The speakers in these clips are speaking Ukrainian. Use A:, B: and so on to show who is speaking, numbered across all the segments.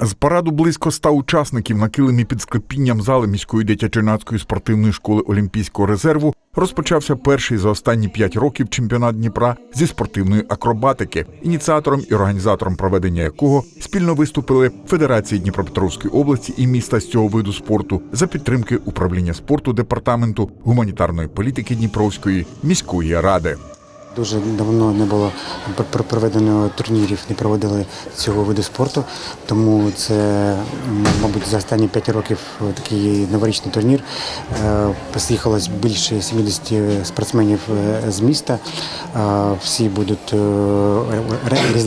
A: З параду близько ста учасників на килимі під склепінням зали міської дитячо-юнацької спортивної школи Олімпійського резерву розпочався перший за останні п'ять років чемпіонат Дніпра зі спортивної акробатики, ініціатором і організатором проведення якого спільно виступили Федерації Дніпропетровської області і міста з цього виду спорту за підтримки управління спорту департаменту гуманітарної політики Дніпровської міської ради.
B: Дуже давно не було пр- пр- проведено турнірів, не проводили цього виду спорту. Тому це, мабуть, за останні 5 років такий новорічний турнір. Е, Пос'їхалось більше 70 спортсменів е, з міста. Е, Всі будуть е,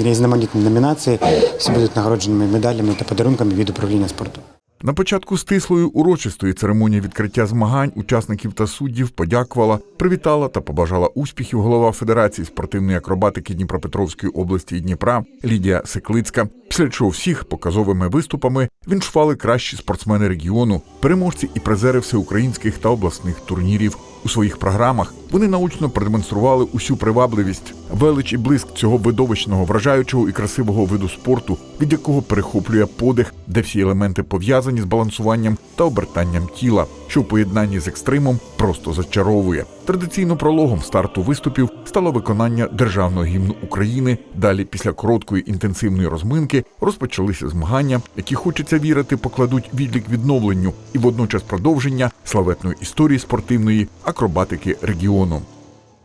B: різноманітні номінації, всі будуть нагороджені медалями та подарунками від управління спорту.
A: На початку стислої урочистої церемонії відкриття змагань учасників та суддів подякувала, привітала та побажала успіхів голова Федерації спортивної акробатики Дніпропетровської області і Дніпра Лідія Секлицька. Після чого всіх показовими виступами віншували кращі спортсмени регіону, переможці і призери всеукраїнських та обласних турнірів. У своїх програмах вони научно продемонстрували усю привабливість, велич і блиск цього видовищного, вражаючого і красивого виду спорту, від якого перехоплює подих, де всі елементи пов'язані з балансуванням та обертанням тіла, що в поєднанні з екстримом просто зачаровує. Традиційно прологом старту виступів стало виконання державного гімну України. Далі, після короткої інтенсивної розминки, розпочалися змагання, які хочеться вірити, покладуть відлік відновленню і водночас продовження славетної історії спортивної акробатики регіону.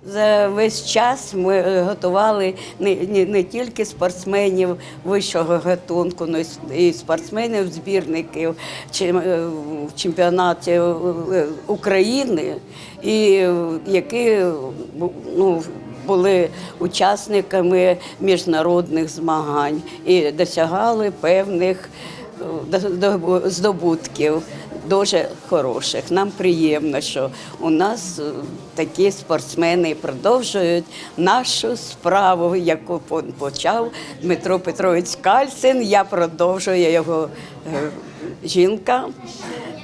C: За весь час ми готували не, не, не тільки спортсменів вищого гатунку, але й спортсменів, збірників е, в чемпіонаті е, України, і які ну, були учасниками міжнародних змагань і досягали певних е, до- здобутків дуже хороших. Нам приємно, що у нас е, такі спортсмени продовжують нашу справу, яку почав Дмитро Петрович Кальцин. Я продовжую його е, жінка.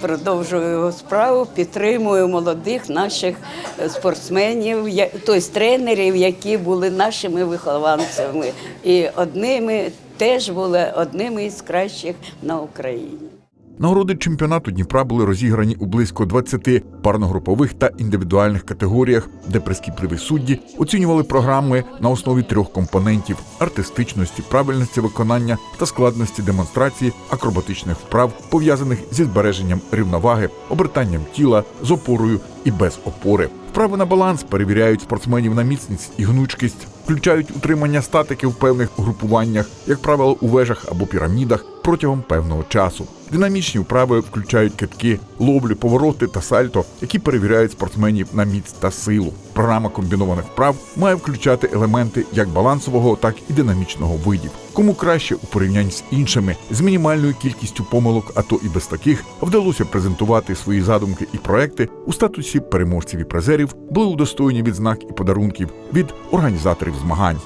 C: Продовжую його справу, підтримую молодих наших е, спортсменів, тобто тренерів, які були нашими вихованцями, і одними теж були одними із кращих на Україні.
A: Нагороди чемпіонату Дніпра були розіграні у близько 20 парногрупових та індивідуальних категоріях, де прискіпливі судді оцінювали програми на основі трьох компонентів: артистичності, правильності виконання та складності демонстрації акробатичних вправ, пов'язаних зі збереженням рівноваги, обертанням тіла з опорою і без опори. Вправи на баланс перевіряють спортсменів на міцність і гнучкість, включають утримання статики в певних угрупуваннях, як правило, у вежах або пірамідах протягом певного часу. Динамічні вправи включають китки, ловлі, повороти та сальто, які перевіряють спортсменів на міць та силу. Програма комбінованих вправ має включати елементи як балансового, так і динамічного видів. Кому краще у порівнянні з іншими з мінімальною кількістю помилок, а то і без таких, вдалося презентувати свої задумки і проекти у статусі переможців і призерів, були удостоєні відзнак і подарунків від організаторів змагань.